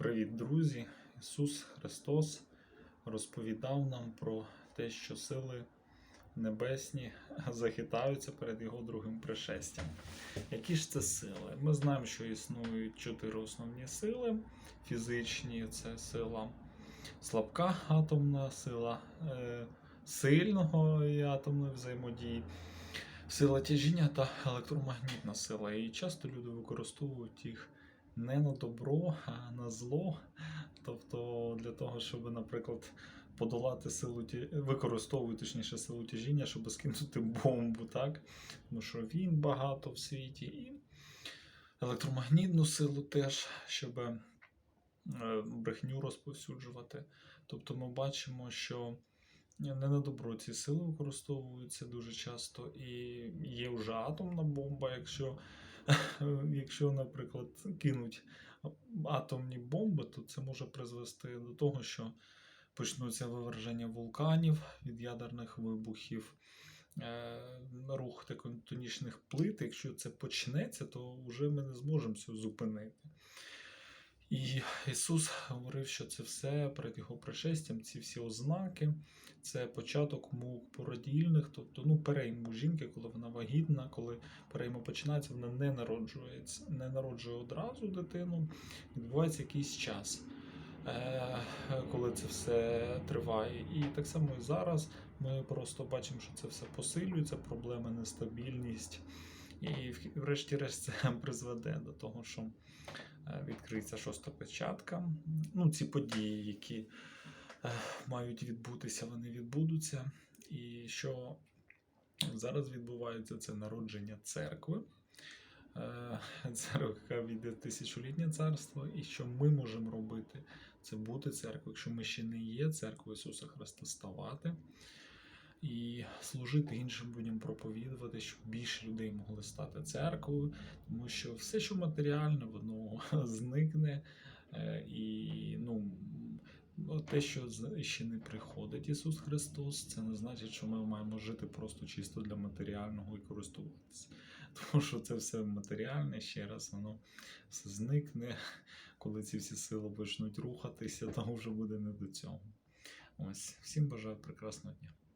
Привіт, друзі! Ісус Христос розповідав нам про те, що сили небесні захитаються перед Його другим пришестям. Які ж це сили? Ми знаємо, що існують чотири основні сили: фізичні це сила слабка атомна, сила е, сильного і атомної взаємодії. Сила тяжіння та електромагнітна сила. І часто люди використовують їх не на добро, а на зло. Тобто для того, щоб, наприклад, подолати силу ті... використовують точніше силу тяжіння, щоб скинути бомбу, так? Тому що він багато в світі, і електромагнітну силу теж, щоб е, брехню розповсюджувати. Тобто ми бачимо, що не на добро ці сили використовуються дуже часто, і є вже атомна бомба, якщо, якщо наприклад, кинуть атомні бомби, то це може призвести до того, що почнуться виверження вулканів від ядерних вибухів, е, рух тектонічних плит. Якщо це почнеться, то вже ми не зможемо цього зупинити. І Ісус говорив, що це все перед Його пришестям, ці всі ознаки, це початок мук породільних, тобто ну, перейму жінки, коли вона вагітна, коли перейму починається, вона не народжується, не народжує одразу дитину, відбувається якийсь час, е, коли це все триває. І так само і зараз ми просто бачимо, що це все посилюється, проблеми, нестабільність. І врешті-решт це призведе до того, що відкриється шоста печатка. Ну, ці події, які е, мають відбутися, вони відбудуться. І що зараз відбувається, це народження церкви. Е, Церква війде тисячолітнє царство, і що ми можемо робити, це бути церквою. Якщо ми ще не є церквою Ісуса Христа, ставати і служити іншим людям, проповідувати, щоб більше людей могли стати церквою, тому що все, що матеріальне, воно зникне. Е, І ну, ну, те, що ще не приходить Ісус Христос, це не значить, що ми маємо жити просто чисто для матеріального і користуватися. Тому що це все матеріальне, ще раз воно все зникне. Коли ці всі сили почнуть рухатися, то вже буде не до цього. Ось, всім бажаю прекрасного дня.